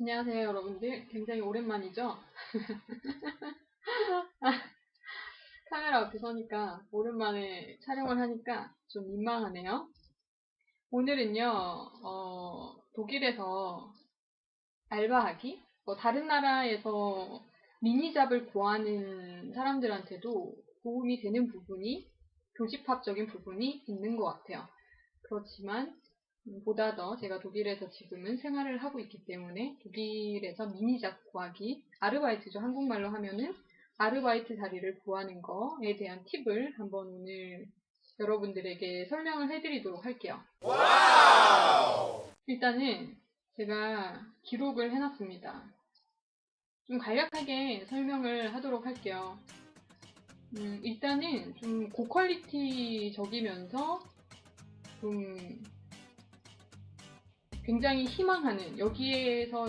안녕하세요, 여러분들. 굉장히 오랜만이죠? 카메라 앞에 서니까, 오랜만에 촬영을 하니까 좀 민망하네요. 오늘은요, 어, 독일에서 알바하기? 뭐 다른 나라에서 미니잡을 구하는 사람들한테도 도움이 되는 부분이, 교집합적인 부분이 있는 것 같아요. 그렇지만, 음, 보다 더 제가 독일에서 지금은 생활을 하고 있기 때문에 독일에서 미니잡 구하기, 아르바이트죠. 한국말로 하면은 아르바이트 자리를 구하는 거에 대한 팁을 한번 오늘 여러분들에게 설명을 해드리도록 할게요. 일단은 제가 기록을 해놨습니다. 좀 간략하게 설명을 하도록 할게요. 음, 일단은 좀 고퀄리티적이면서 좀 굉장히 희망하는 여기에서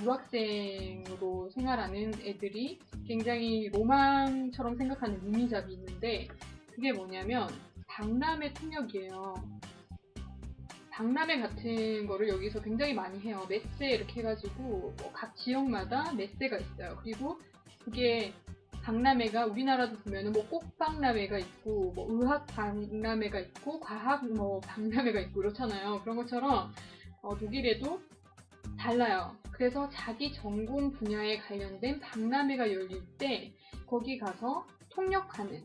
유학생으로 생활하는 애들이 굉장히 로망처럼 생각하는 미니잡이 있는데 그게 뭐냐면 박람회 통역이에요. 박람회 같은 거를 여기서 굉장히 많이 해요. 메세 이렇게 해가지고 뭐 각 지역마다 메세가 있어요. 그리고 그게 박람회가 우리나라도 보면은 뭐 꽃박람회가 있고 뭐 의학 박람회가 있고 과학 뭐 박람회가 있고 그렇잖아요. 그런 것처럼 어, 독일에도 달라요. 그래서 자기 전공 분야에 관련된 박람회가 열릴 때 거기 가서 통역하는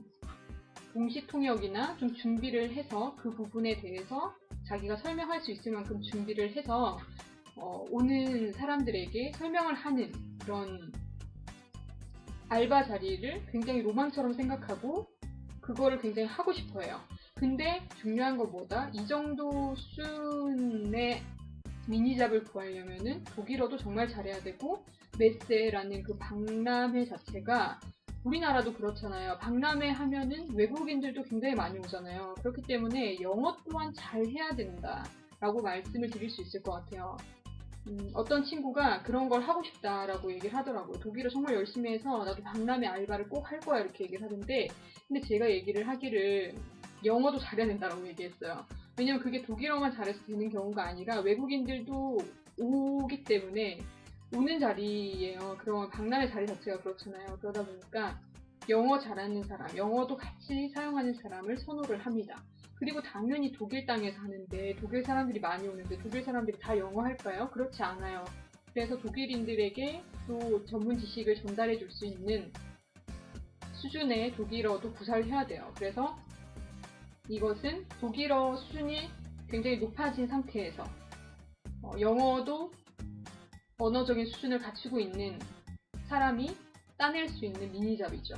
동시 통역이나 좀 준비를 해서 그 부분에 대해서 자기가 설명할 수 있을 만큼 준비를 해서 어, 오는 사람들에게 설명을 하는 그런 알바 자리를 굉장히 로망처럼 생각하고 그거를 굉장히 하고 싶어 해요. 근데 중요한 것보다 이 정도 수준의 미니잡을 구하려면은 독일어도 정말 잘해야 되고 메세라는 그 박람회 자체가 우리나라도 그렇잖아요. 박람회 하면은 외국인들도 굉장히 많이 오잖아요. 그렇기 때문에 영어 또한 잘 해야 된다 라고 말씀을 드릴 수 있을 것 같아요. 음, 어떤 친구가 그런 걸 하고 싶다라고 얘기를 하더라고요. 독일어 정말 열심히 해서 나도 박람회 알바를 꼭 할 거야 이렇게 얘기를 하는데 근데 제가 얘기를 하기를 영어도 잘해야 된다라고 얘기했어요. 왜냐면 그게 독일어만 잘해서 되는 경우가 아니라 외국인들도 오기 때문에 오는 자리예요. 그런 박람회 자리 자체가 그렇잖아요. 그러다 보니까 영어 잘하는 사람, 영어도 같이 사용하는 사람을 선호를 합니다. 그리고 당연히 독일 땅에서 하는데 독일 사람들이 많이 오는데 독일 사람들이 다 영어 할까요? 그렇지 않아요. 그래서 독일인들에게 또 전문 지식을 전달해 줄 수 있는 수준의 독일어도 구사를 해야 돼요. 그래서 이것은 독일어 수준이 굉장히 높아진 상태에서 어, 영어도 언어적인 수준을 갖추고 있는 사람이 따낼 수 있는 미니잡이죠.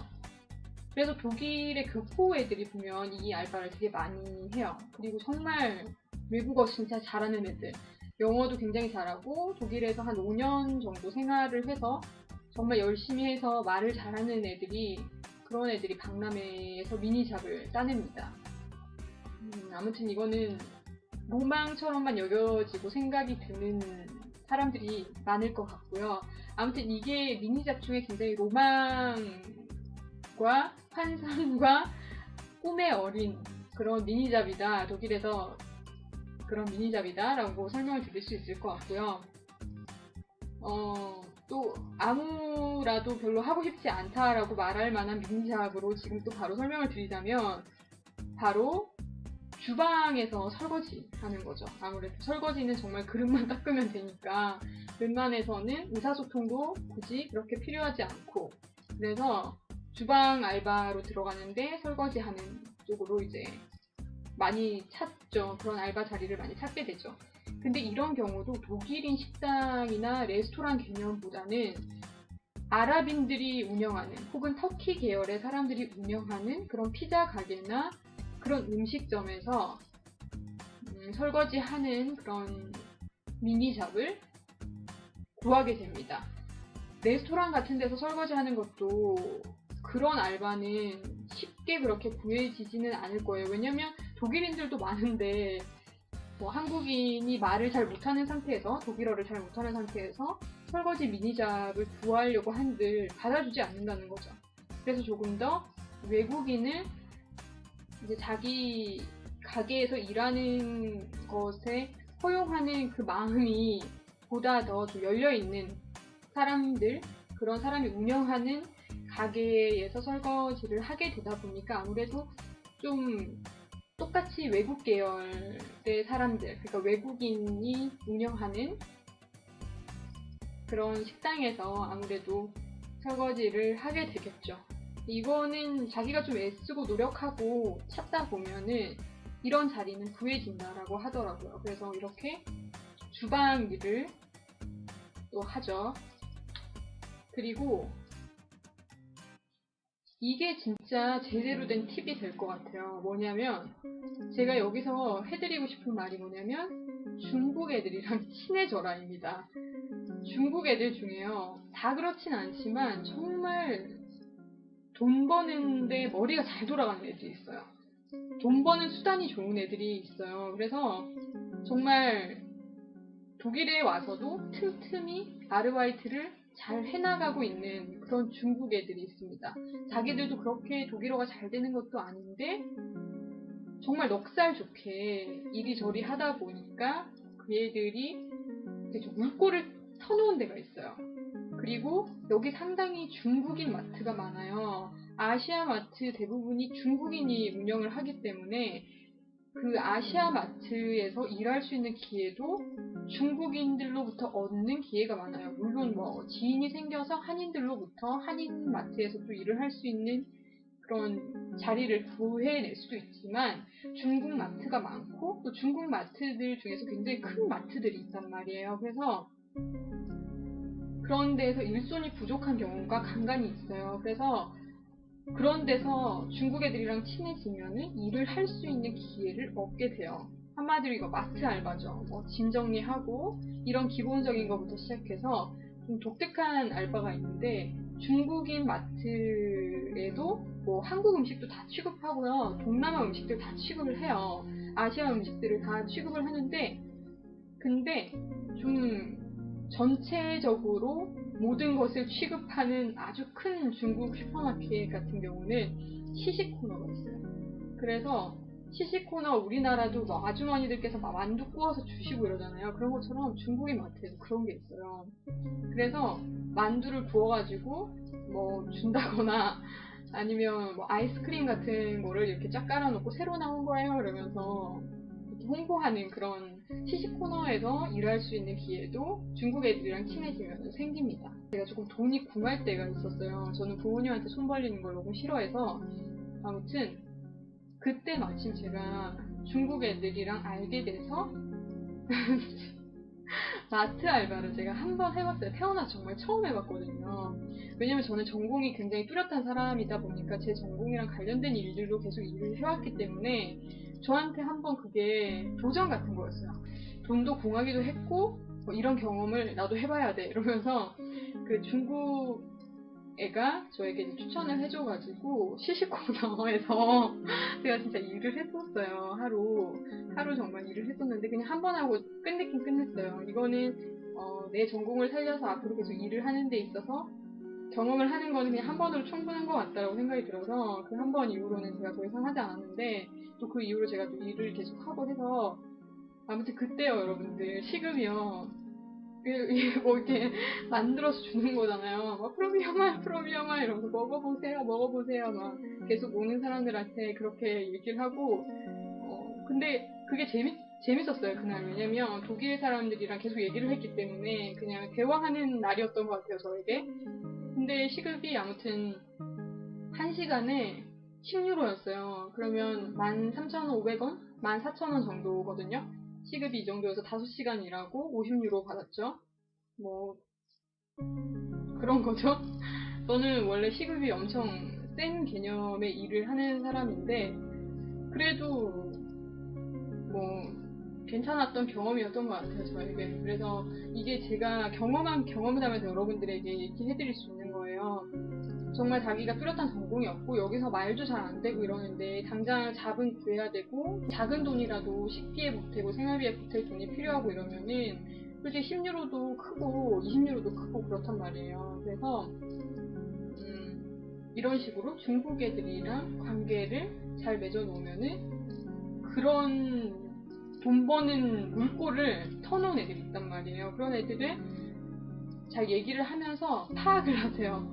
그래서 독일의 교포 애들이 보면 이 알바를 되게 많이 해요. 그리고 정말 외국어 진짜 잘하는 애들. 영어도 굉장히 잘하고 독일에서 한 5년 정도 생활을 해서 정말 열심히 해서 말을 잘하는 애들이 그런 애들이 박람회에서 미니잡을 따냅니다. 음, 아무튼 이거는 로망처럼만 여겨지고 생각이 드는 사람들이 많을 것 같고요. 아무튼 이게 미니 잡 중에 굉장히 로망과 환상과 꿈에 어린 그런 미니 잡이다. 독일에서 그런 미니 잡이다라고 설명을 드릴 수 있을 것 같고요. 어, 또 아무라도 별로 하고 싶지 않다라고 말할 만한 미니 잡으로 지금 또 바로 설명을 드리자면 바로 주방에서 설거지 하는 거죠. 아무래도 설거지는 정말 그릇만 닦으면 되니까 웬만해서는 의사소통도 굳이 그렇게 필요하지 않고 그래서 주방 알바로 들어가는데 설거지 하는 쪽으로 이제 많이 찾죠. 그런 알바 자리를 많이 찾게 되죠. 근데 이런 경우도 독일인 식당이나 레스토랑 개념보다는 아랍인들이 운영하는 혹은 터키 계열의 사람들이 운영하는 그런 피자 가게나 그런 음식점에서 음, 설거지하는 그런 미니샵을 구하게 됩니다. 레스토랑 같은 데서 설거지하는 것도 그런 알바는 쉽게 그렇게 구해지지는 않을 거예요. 왜냐면 독일인들도 많은데 뭐 한국인이 말을 잘 못하는 상태에서 독일어를 잘 못하는 상태에서 설거지 미니잡을 구하려고 한들 받아주지 않는다는 거죠. 그래서 조금 더 외국인을 이제 자기 가게에서 일하는 것에 허용하는 그 마음이 보다 더좀 열려 있는 사람들, 그런 사람이 운영하는 가게에서 설거지를 하게 되다 보니까 아무래도 좀 똑같이 외국 계열의 사람들, 그러니까 외국인이 운영하는 그런 식당에서 아무래도 설거지를 하게 되겠죠. 이거는 자기가 좀 애쓰고 노력하고 찾다 보면은 이런 자리는 구해진다라고 하더라고요. 그래서 이렇게 주방 일을 또 하죠. 그리고 이게 진짜 제대로 된 팁이 될 것 같아요. 뭐냐면 제가 여기서 해드리고 싶은 말이 뭐냐면 중국 애들이랑 친해져라입니다. 중국 애들 중에요. 다 그렇진 않지만 정말 돈 버는데 머리가 잘 돌아가는 애들이 있어요. 돈 버는 수단이 좋은 애들이 있어요. 그래서 정말 독일에 와서도 틈틈이 아르바이트를 잘 해나가고 있는 그런 중국 애들이 있습니다. 자기들도 그렇게 독일어가 잘 되는 것도 아닌데 정말 넉살 좋게 이리저리 하다 보니까 그 애들이 물꼬를 데가 있어요. 그리고 여기 상당히 중국인 마트가 많아요. 아시아 마트 대부분이 중국인이 운영을 하기 때문에 그 아시아 마트에서 일할 수 있는 기회도 중국인들로부터 얻는 기회가 많아요. 물론 뭐 지인이 생겨서 한인들로부터 한인 마트에서 또 일을 할 수 있는 그런 자리를 구해낼 수도 있지만 중국 마트가 많고 또 중국 마트들 중에서 굉장히 큰 마트들이 있단 말이에요. 그래서 그런 데서 일손이 부족한 경우가 간간히 있어요. 그래서 그런 데서 중국 애들이랑 친해지면은 일을 할 수 있는 기회를 얻게 돼요. 한마디로 이거 마트 알바죠. 뭐 짐 정리하고 이런 기본적인 것부터 시작해서 좀 독특한 알바가 있는데 중국인 마트에도 뭐 한국 음식도 다 취급하고요. 동남아 음식들 다 취급을 해요. 아시아 음식들을 다 취급을 하는데 근데 좀 전체적으로 모든 것을 취급하는 아주 큰 중국 슈퍼마켓 같은 경우는 시식 코너가 있어요. 그래서 시식 코너 우리나라도 뭐 아주머니들께서 막 만두 구워서 주시고 이러잖아요. 그런 것처럼 중국인 마트에도 그런 게 있어요. 그래서 만두를 구워가지고 뭐 준다거나 아니면 뭐 아이스크림 같은 거를 이렇게 쫙 깔아놓고 새로 나온 거예요. 이러면서 홍보하는 그런 시식 코너에서 일할 수 있는 기회도 중국 애들이랑 친해지면 생깁니다. 제가 조금 돈이 궁할 때가 있었어요. 저는 부모님한테 손 벌리는 걸 너무 싫어해서 아무튼 그때 마침 제가 중국 애들이랑 알게 돼서 마트 알바를 제가 한 번 해봤어요. 태어나서 정말 처음 해봤거든요. 왜냐면 저는 전공이 굉장히 뚜렷한 사람이다 보니까 제 전공이랑 관련된 일들로 계속 일을 해왔기 때문에 저한테 한번 그게 도전 같은 거였어요. 돈도 공하기도 했고 뭐 이런 경험을 나도 해봐야 돼 이러면서 그 중국 애가 저에게 추천을 해줘가지고 시식 코너에서 제가 진짜 일을 했었어요 하루. 하루 정말 일을 했었는데 그냥 한 번 하고 끝내긴 끝냈어요. 이거는 어, 내 전공을 살려서 앞으로 계속 일을 하는 데 있어서 경험을 하는 거는 그냥 한 번으로 충분한 것 같다라고 생각이 들어서 그 한 번 이후로는 제가 더 이상 하지 않았는데 또 그 이후로 제가 또 일을 계속 하고 해서 아무튼 그때요 여러분들 시급이요 그, 뭐 이렇게 만들어서 주는 거잖아요. 막 프로미엄아, 프로미엄아 이러면서 먹어보세요, 먹어보세요. 막 계속 오는 사람들한테 그렇게 얘기를 하고, 어, 근데 그게 재밌, 재밌었어요, 그날. 왜냐면 독일 사람들이랑 계속 얘기를 했기 때문에 그냥 대화하는 날이었던 것 같아요, 저에게. 근데 시급이 아무튼 한 시간에 10유로였어요. 그러면 13,500원? 14,000원 정도거든요. 시급이 이 정도여서 5시간 일하고 50유로 받았죠. 뭐 그런 거죠. 저는 원래 시급이 엄청 센 개념의 일을 하는 사람인데 그래도 뭐 괜찮았던 경험이었던 것 같아요 저에게 그래서 이게 제가 경험한 경험을 하면서 여러분들에게 얘기해드릴 수 있는 거예요 정말 자기가 뚜렷한 전공이 없고 여기서 말도 잘 안 되고 이러는데 당장 잡은 구해야 되고 작은 돈이라도 식비에 보태고 생활비에 보탤 돈이 필요하고 이러면은 솔직히 10유로도 크고 20유로도 크고 그렇단 말이에요. 그래서 음, 이런 식으로 중국 애들이랑 관계를 잘 맺어놓으면은 그런 돈 버는 물꼬를 터놓은 애들이 있단 말이에요. 그런 애들을 잘 얘기를 하면서 파악을 하세요.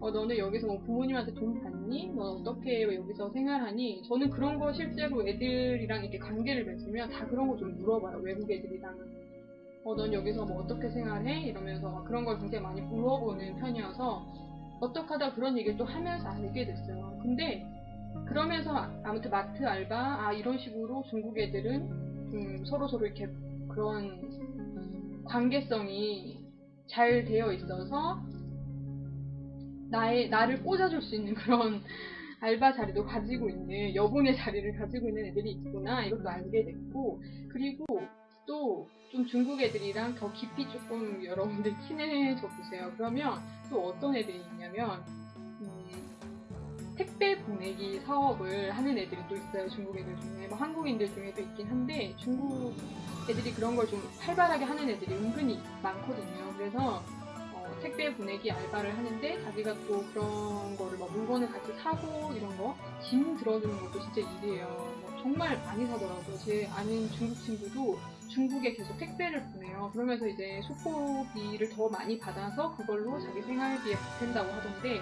어, 너는 여기서 뭐 부모님한테 돈 받니? 너 어떻게 여기서 생활하니? 저는 그런 거 실제로 애들이랑 이렇게 관계를 맺으면 다 그런 거 좀 물어봐요. 외국 애들이랑은. 어, 넌 여기서 뭐 어떻게 생활해? 이러면서 막 그런 걸 굉장히 많이 물어보는 편이어서 어떻게 하다 그런 얘기를 또 하면서 알게 됐어요. 근데 그러면서 아- 아무튼 마트 알바, 아, 이런 식으로 중국 애들은 좀 서로서로 이렇게 그런 관계성이 잘 되어 있어서 나의, 나를 꽂아줄 수 있는 그런 알바 자리도 가지고 있는 여분의 자리를 가지고 있는 애들이 있구나 이것도 알게 됐고 그리고 또 좀 중국 애들이랑 더 깊이 조금 여러분들 친해져 보세요. 그러면 또 어떤 애들이 있냐면 음, 택배 보내기 사업을 하는 애들이 또 있어요. 중국 애들 중에 뭐 한국인들 중에도 있긴 한데 중국 애들이 그런 걸 좀 활발하게 하는 애들이 은근히 많거든요. 그래서 어, 택배 보내기 알바를 하는데 자기가 또 그런 거를 막 물건을 같이 사고 이런 거 짐 들어주는 것도 진짜 일이에요. 뭐 정말 많이 사더라고요. 제 아는 중국 친구도 중국에 계속 택배를 보내요. 그러면서 이제 소포비를 더 많이 받아서 그걸로 자기 생활비에 보탠다고 하던데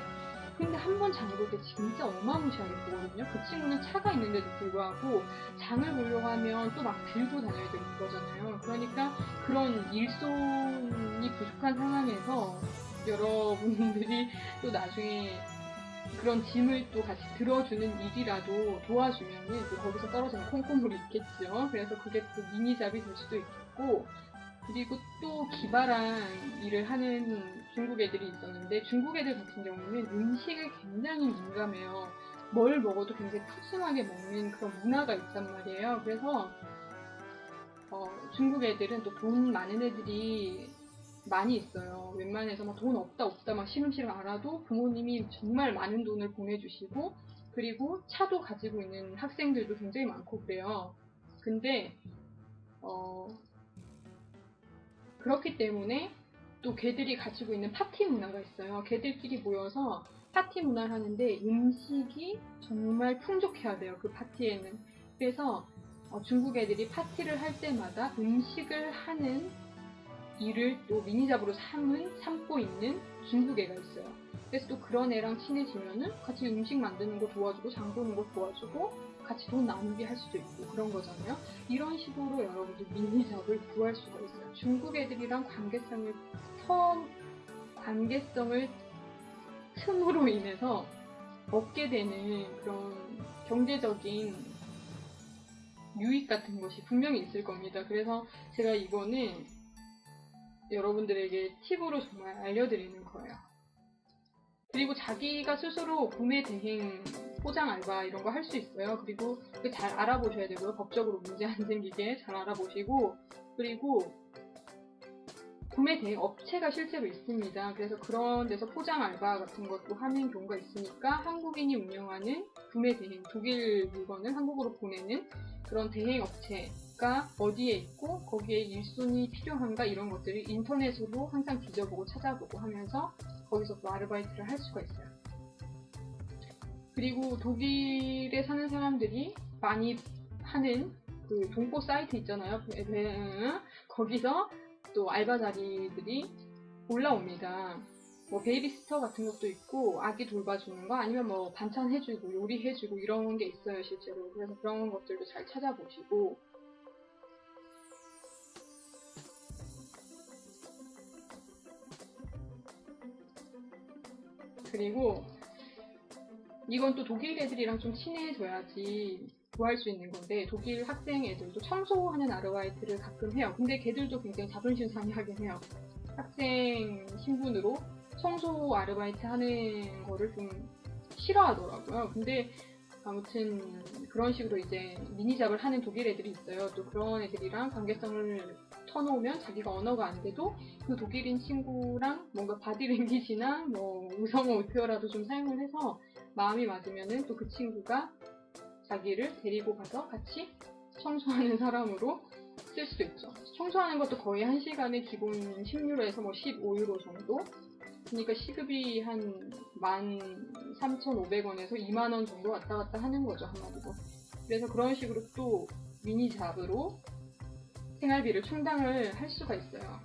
근데 한 번 장을 볼때 진짜 어마무시하게 보거든요. 그 친구는 차가 있는데도 불구하고 장을 보려고 하면 또 막 들고 다녀야 되는 거잖아요. 그러니까 그런 일 손이 부족한 상황에서 여러분들이 또 나중에 그런 짐을 또 같이 들어주는 일이라도 도와주면은 또 거기서 떨어지는 콩콩물이 있겠죠. 그래서 그게 또 미니잡이 될 수도 있고 그리고 또 기발한 일을 하는 중국 애들이 있었는데 중국 애들 같은 경우는 음식을 굉장히 민감해요. 뭘 먹어도 굉장히 푸짐하게 먹는 그런 문화가 있단 말이에요. 그래서 어, 중국 애들은 또 돈 많은 애들이 많이 있어요. 웬만해서 막 돈 없다 없다 막 시름시름 알아도 부모님이 정말 많은 돈을 보내주시고 그리고 차도 가지고 있는 학생들도 굉장히 많고 그래요. 근데 어, 그렇기 때문에 또 걔들이 가지고 있는 파티 문화가 있어요. 걔들끼리 모여서 파티 문화를 하는데 음식이 정말 풍족해야 돼요. 그 파티에는. 그래서 어, 중국 애들이 파티를 할 때마다 음식을 하는 일을 또 미니잡으로 삼은, 삼고 있는 중국 애가 있어요. 그래서 또 그런 애랑 친해지면은 같이 음식 만드는 거 도와주고 장 보는 거 도와주고 같이 돈 나누기 할 수도 있고 그런 거잖아요. 이런 식으로 여러분들 미니잡을 구할 수가 있어요. 중국 애들이랑 관계성을 터, 관계성을 틈으로 인해서 얻게 되는 그런 경제적인 유익 같은 것이 분명히 있을 겁니다. 그래서 제가 이거는 여러분들에게 팁으로 정말 알려드리는 거예요. 그리고 자기가 스스로 구매 대행 포장 알바 이런 거 할 수 있어요. 그리고 그잘 알아보셔야 되고요. 법적으로 문제 안 생기게 잘 알아보시고 그리고 구매 대행 업체가 실제로 있습니다. 그래서 그런 데서 포장 알바 같은 것도 하는 경우가 있으니까 한국인이 운영하는 구매 대행 독일 물건을 한국으로 보내는 그런 대행 업체 가 어디에 있고 거기에 일손이 필요한가 이런 것들을 인터넷으로 항상 뒤져보고 찾아보고 하면서 거기서 또 아르바이트를 할 수가 있어요. 그리고 독일에 사는 사람들이 많이 하는 그 동포 사이트 있잖아요. 거기서 또 알바 자리들이 올라옵니다. 뭐 베이비시터 같은 것도 있고 아기 돌봐주는 거 아니면 뭐 반찬 해주고 요리 해주고 이런 게 있어요 실제로 그래서 그런 것들도 잘 찾아보시고 그리고 이건 또 독일 애들이랑 좀 친해져야지 구할 수 있는 건데 독일 학생 애들도 청소하는 아르바이트를 가끔 해요. 근데 걔들도 굉장히 자존심 상하긴 해요. 학생 신분으로 청소 아르바이트 하는 거를 좀 싫어하더라고요. 근데 아무튼 그런 식으로 이제 미니잡을 하는 독일 애들이 있어요. 또 그런 애들이랑 관계성을 터놓으면 자기가 언어가 안 돼도 그 독일인 친구랑 뭔가 바디랭귀지나 뭐 우성어 표어라도 좀 사용을 해서 마음이 맞으면은 또 그 친구가 자기를 데리고 가서 같이 청소하는 사람으로 쓸 수 있죠. 청소하는 것도 거의 1시간에 기본 10유로에서 뭐 15유로 정도? 그러니까 시급이 한 13,500원에서 2만원 정도 왔다 갔다 하는 거죠, 한마디로. 그래서 그런 식으로 또 미니 잡으로 생활비를 충당을 할 수가 있어요.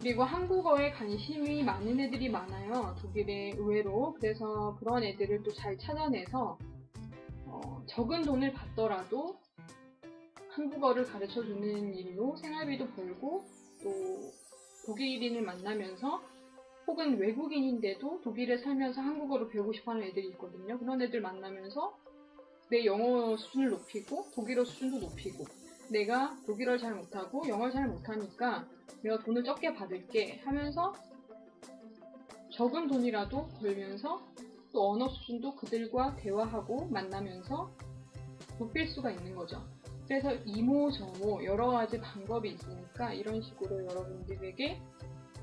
그리고 한국어에 관심이 많은 애들이 많아요. 독일에 의외로. 그래서 그런 애들을 또 잘 찾아내서 어, 적은 돈을 받더라도 한국어를 가르쳐 주는 일로 생활비도 벌고 또 독일인을 만나면서 혹은 외국인인데도 독일에 살면서 한국어를 배우고 싶어 하는 애들이 있거든요. 그런 애들 만나면서 내 영어 수준을 높이고 독일어 수준도 높이고 내가 독일어를 잘 못하고 영어를 잘 못하니까 내가 돈을 적게 받을게 하면서 적은 돈이라도 벌면서 또 언어 수준도 그들과 대화하고 만나면서 높일 수가 있는 거죠. 그래서 이모저모 여러 가지 방법이 있으니까 이런 식으로 여러분들에게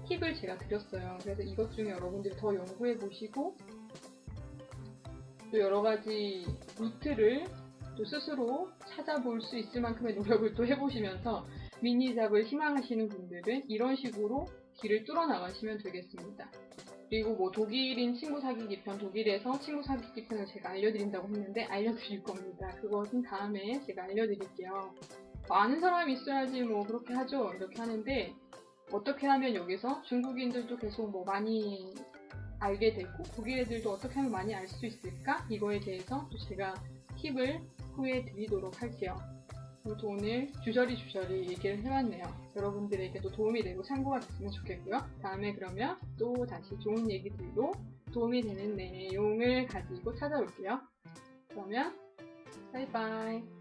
팁을 제가 드렸어요. 그래서 이것 중에 여러분들이 더 연구해 보시고 또 여러 가지 루트를 또 스스로 찾아볼 수 있을 만큼의 노력을 또 해보시면서 미니 잡을 희망하시는 분들은 이런 식으로 길을 뚫어 나가시면 되겠습니다. 그리고 뭐 독일인 친구 사귀기 편, 독일에서 친구 사귀기 편을 제가 알려드린다고 했는데 알려드릴 겁니다. 그것은 다음에 제가 알려드릴게요. 뭐 아는 사람이 있어야지 뭐 그렇게 하죠. 이렇게 하는데 어떻게 하면 여기서 중국인들도 계속 뭐 많이 알게 되고 독일 애들도 어떻게 하면 많이 알 수 있을까? 이거에 대해서 또 제가 팁을 후에 드리도록 할게요. 그리고 오늘 주저리 주저리 얘기를 해봤네요. 여러분들에게도 도움이 되고 참고가 됐으면 좋겠고요. 다음에 그러면 또 다시 좋은 얘기들로 도움이 되는 내용을 가지고 찾아올게요. 그러면 바이바이.